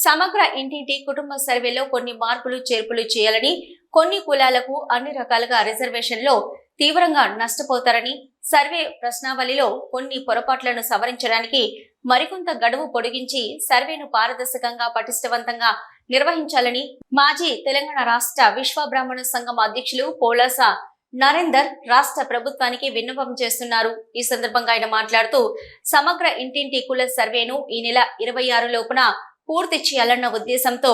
సమగ్ర ఇంటింటి కుటుంబ సర్వేలో కొన్ని మార్పులు చేర్పులు చేయాలని కొన్ని కులాలకు అన్ని రకాలుగా రిజర్వేషన్లో తీవ్రంగా నష్టపోతారని సర్వే ప్రశ్నావళిలో కొన్ని పొరపాట్లను సవరించడానికి మరికొంత గడువు పొడిగించి సర్వేను పారదర్శకంగా పటిష్టవంతంగా నిర్వహించాలని మాజీ తెలంగాణ రాష్ట్ర విశ్వబ్రాహ్మణ సంఘం అధ్యక్షులు పోలాస నరేందర్ రాష్ట్ర ప్రభుత్వానికి విన్నపం చేస్తున్నారు. ఈ సందర్భంగా ఆయన మాట్లాడుతూ సమగ్ర ఇంటింటి కుల సర్వేను ఈ నెల ఇరవై ఆరు లోపున పూర్తి చేయాలన్న ఉద్దేశంతో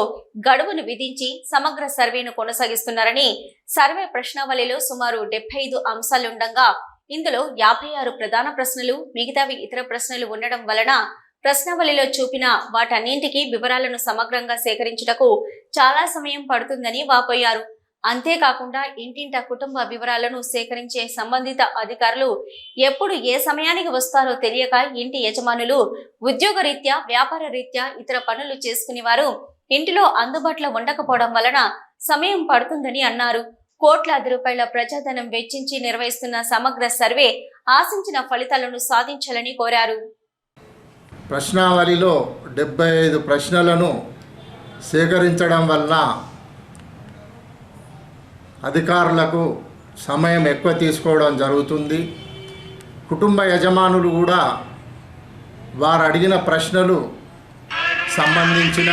గడువును విధించి సమగ్ర సర్వేను కొనసాగిస్తున్నారని సర్వే ప్రశ్నావళిలో సుమారు డెబ్బై ఐదు అంశాలుండగా ఇందులో యాభై ఆరు ప్రధాన ప్రశ్నలు మిగతావి ఇతర ప్రశ్నలు ఉండడం వలన ప్రశ్నావళిలో చూపిన వాటన్నింటికి వివరాలను సమగ్రంగా సేకరించుటకు చాలా సమయం పడుతుందని వాపోయారు. అంతేకాకుండా ఇంటింట కుటుంబ వివరాలను సేకరించే సంబంధిత అధికారులు ఎప్పుడు ఏ సమయానికి వస్తారో తెలియక ఇంటి యజమానులు ఉద్యోగరీత్యా వ్యాపార రీత్యా ఇతర పనులు చేసుకునేవారు. ఇంటిలో అందుబాటులో ఉండకపోవడం వలన సమయం పడుతుందని అన్నారు. కోట్లాది రూపాయల ప్రజాధనం వెచ్చించి నిర్వహిస్తున్న సమగ్ర సర్వే ఆశించిన ఫలితాలను సాధించాలని కోరారు. ప్రశ్నావళిలో డెబ్బై ఐదు ప్రశ్నలను సేకరించడం వల్ల అధికారులకు సమయం ఎక్కువ తీసుకోవడం జరుగుతుంది. కుటుంబ యజమానులు కూడా వారు అడిగిన ప్రశ్నలు సంబంధించిన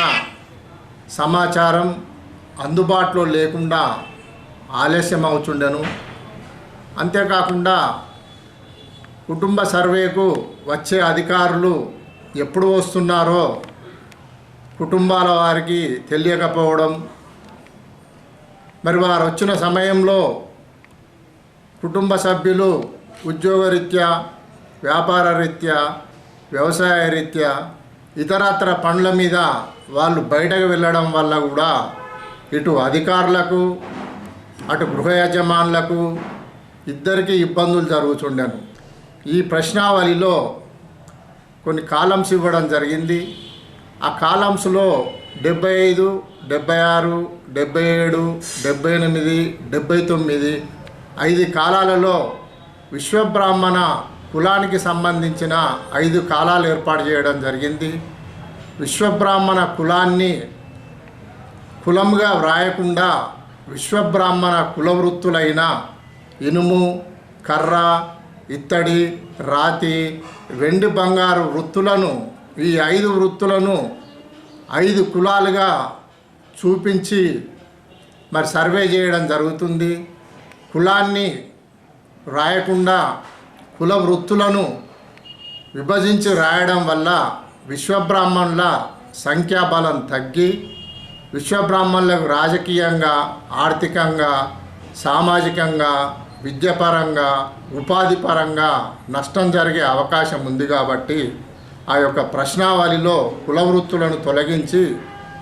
సమాచారం అందుబాటులో లేకుండా ఆలస్యం అవుతుండెను అంతేకాకుండా కుటుంబ సర్వేకు వచ్చే అధికారులు ఎప్పుడు వస్తున్నారో కుటుంబాల వారికి తెలియకపోవడం మరి వారు వచ్చిన సమయంలో కుటుంబ సభ్యులు ఉద్యోగరీత్యా వ్యాపార రీత్యా వ్యవసాయ రీత్యా ఇతరత్ర పనుల మీద వాళ్ళు బయటకు వెళ్ళడం వల్ల కూడా ఇటు అధికారులకు అటు గృహ యజమానులకు ఇద్దరికీ ఇబ్బందులు జరుగుతుండను. ఈ ప్రశ్నావళిలో కొన్ని కాలమ్స్ ఇవ్వడం జరిగింది. ఆ కాలమ్స్లో డెబ్బై ఐదు డెబ్బై ఆరు డెబ్బై ఏడు డెబ్బై ఎనిమిది డెబ్బై తొమ్మిది ఐదు కాలాలలో విశ్వబ్రాహ్మణ కులానికి సంబంధించిన ఐదు కాలాలు ఏర్పాటు చేయడం జరిగింది. విశ్వబ్రాహ్మణ కులాన్ని కులంగా వ్రాయకుండా విశ్వబ్రాహ్మణ కులవృత్తులైన ఇనుము కర్ర ఇత్తడి రాతి వెండి బంగారు వృత్తులను ఈ ఐదు వృత్తులను ఐదు కులాలుగా చూపించి మరి సర్వే చేయడం జరుగుతుంది. కులాన్ని రాయకుండా కుల వృత్తులను విభజించి రాయడం వల్ల విశ్వబ్రాహ్మణుల సంఖ్యాబలం తగ్గి విశ్వబ్రాహ్మణులకు రాజకీయంగా ఆర్థికంగా సామాజికంగా విద్యపరంగా ఉపాధి పరంగా నష్టం జరిగే అవకాశం ఉంది కాబట్టి ఆ యొక్క ప్రశ్నావళిలో కులవృత్తులను తొలగించి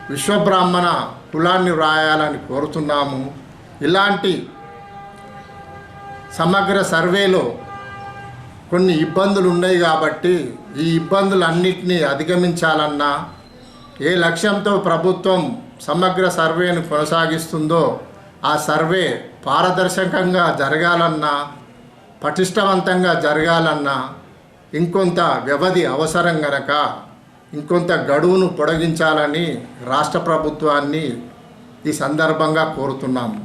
విశ్వబ్రాహ్మణ కులాన్ని వ్రాయాలని కోరుతున్నాము. ఇలాంటి సమగ్ర సర్వేలో కొన్ని ఇబ్బందులు ఉన్నాయి కాబట్టి ఈ ఇబ్బందులన్నింటినీ అధిగమించాలన్నా ఏ లక్ష్యంతో ప్రభుత్వం సమగ్ర సర్వేను కొనసాగిస్తుందో ఆ సర్వే పారదర్శకంగా జరగాలన్నా పటిష్టవంతంగా జరగాలన్నా ఇంకొంత వ్యవధి అవసరం గనక ఇంకొంత గడువును పొడిగించాలని రాష్ట్ర ప్రభుత్వాన్ని ఈ సందర్భంగా కోరుతున్నాము.